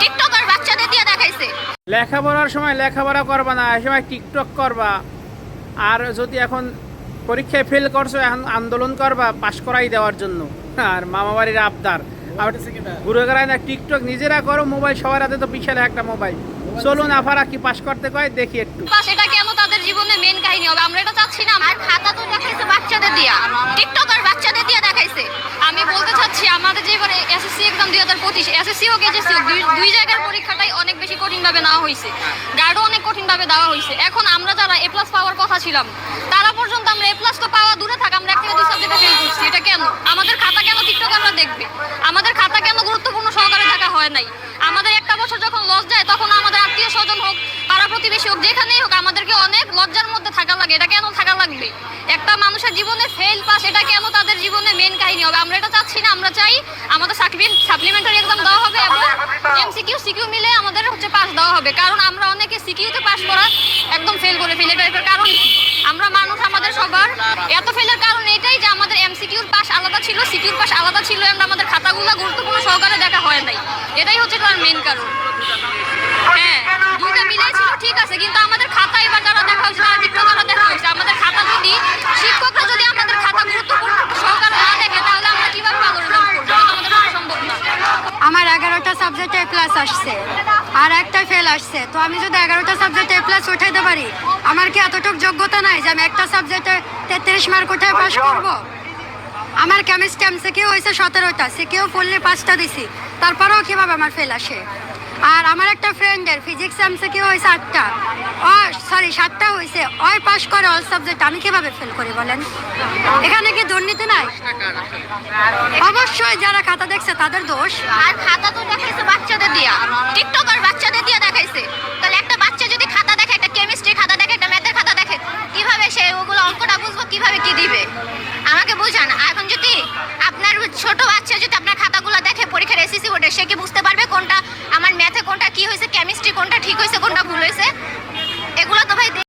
TikToker বাচ্চাদের দিয়ে দেখাইছে। লেখাপড়ার সময় লেখাপড়া করবা না এই সময় টিকটক করবা। আর যদি এখন পরীক্ষায় ফেল করছ এখন আন্দোলন করবা পাশ করাই দেওয়ার জন্য। আর মামা বাড়ির আবদার। আর ঘুরে গেলায় না টিকটক নিজেরা করো মোবাইল সবার হাতে তো বিশাল একটা মোবাইল। চলুন আফারা কি পাশ করতে কয় দেখি একটু। বাস এটা কেন তাদের জীবনে মেন কাহিনী হবে আমরা এটা চাচ্ছি না আর খাতা তো দেখাইছে বাচ্চাদের দিয়া টিকটকার বাচ্চাদের দিয়ে দেখাইছে আমি বলতে চাচ্ছি আমাদের যে এবারে এসএসসি পঁচিশ এসএসসি হোক এইচএসসি হোক দুই- জায়গার পরীক্ষাটাই অনেক বেশি কঠিনভাবে নেওয়া হয়েছে গার্ডও অনেক কঠিনভাবে দেওয়া হয়েছে এখন আমরা যারা এ প্লাস পাওয়ার কথা ছিলাম, তারা পর্যন্ত আমরা এ প্লাস তো পাওয়া দূরে থাক, আমরা এক থেকে দুই সাবজেক্টে ফেল করছি। এটা কেন? আমাদের খাতা কেন টিকটকাররা দেখবে? আমাদের খাতা কেন গুরুত্বপূর্ণ সহকারে দেখা হয় নাই? আমাদের একটা বছর যখন লস যায় তখন আমাদের আত্মীয় স্বজন হোক, পাড়া প্রতিবেশী হোক, যেখানেই হোক, আমাদেরকে অনেক লজ্জার মধ্যে থাকা লাগে। এটা কেন থাকা লাগবে? একটা মানুষের জীবনে ফেল পাস এটা কেন তাদের জীবনে মেন কাহিনী হবে আমরা এটা চাচ্ছি না আমরা চাই আমাদের সাপ্লিমেন্টারি এক্সাম দেওয়া হবে এবং এমসিকিউ সিকিউ মিলে আমাদের হচ্ছে পাস দেওয়া হবে। কারণ আমরা অনেকে সিকিউতে পাস করা একদম ফেল করে ফেলি এটার কারণ আমরা মানুষ, আমাদের সবার এত ফেলের কারণ এটাই যে আমাদের এমসিকিউর পাস আলাদা ছিল সিকিউর পাস আলাদা ছিল এবং আমাদের খাতাগুলো গুরুত্বপূর্ণ সহকারে দেখা হয় নাই। এটাই হচ্ছে তার মেন কারণ। হ্যাঁ দুটো মিলাই ছিল, ঠিক আছে, কিন্তু আমাদের খাতা এবার যারা দেখা হয়েছে তারা টিকটকাররা দেখা হয়েছে আমাদের খাতা যদি শিক্ষকরা যদি আমাদের খাতা গুরুত্বপূর্ণ সহকারে না দেখে তাহলে আমরা কীভাবে ভালো রেজাল্ট করব এটা তো আমাদের পক্ষে সম্ভব না আমার এগারোটা সাবজেক্টে প্লাস আসছে। আর একটা ফেল আসছে। তো আমি যদি এগারোটা সাবজেক্টে প্লাস উঠাইতে পারি আমার কি এতটুকু যোগ্যতা নাই যে আমি একটা সাবজেক্টে তেত্রিশ মার্ক উঠে পাস করব? আমার কেমিস্ট্রি এমসিকিউ হয়েছে সতেরোটা। সিকিউ ফুললি পাঁচটা দিছি। তারপরেও কীভাবে আমার ফেল আসে? আর আমার একটা ফ্রেন্ডের ফিজিক্স এমসিকিউ হয়েছে আটটা। ও সরি সাতটা হয়েছে। ওই পাস করে অল সাবজেক্ট আমি কীভাবে ফেল করি বলেন? এখানে কি দুর্নীতি নাই? অবশ্যই যারা খাতা দেখছে তাদের দোষ। আর খাতা তো দেখাইছে বাচ্চাদের দিয়া। টিকটকার বাচ্চাদের দিয়া দেখাইছে। তাহলে একটা বাচ্চা যদি খাতা দেখে, একটা কেমিস্ট্রি খাতা দেখে, একটা ম্যাথের খাতা দেখে, কীভাবে সে ওগুলো অঙ্কটা বুঝব, কীভাবে কি দিবে? আমাকে বুঝান। এখন যদি আপনার ছোট বাচ্চা যদি আপনার খাতাগুলো দেখে, পরীক্ষার এসএসসি বোর্ডে সে কি বুঝতে পারবে কোনটা আমার ম্যাথে কোনটা কি হয়েছে কেমিস্ট্রি কোনটা ঠিক হয়েছে, কোনটা ভুল হয়েছে? এগুলো তো ভাই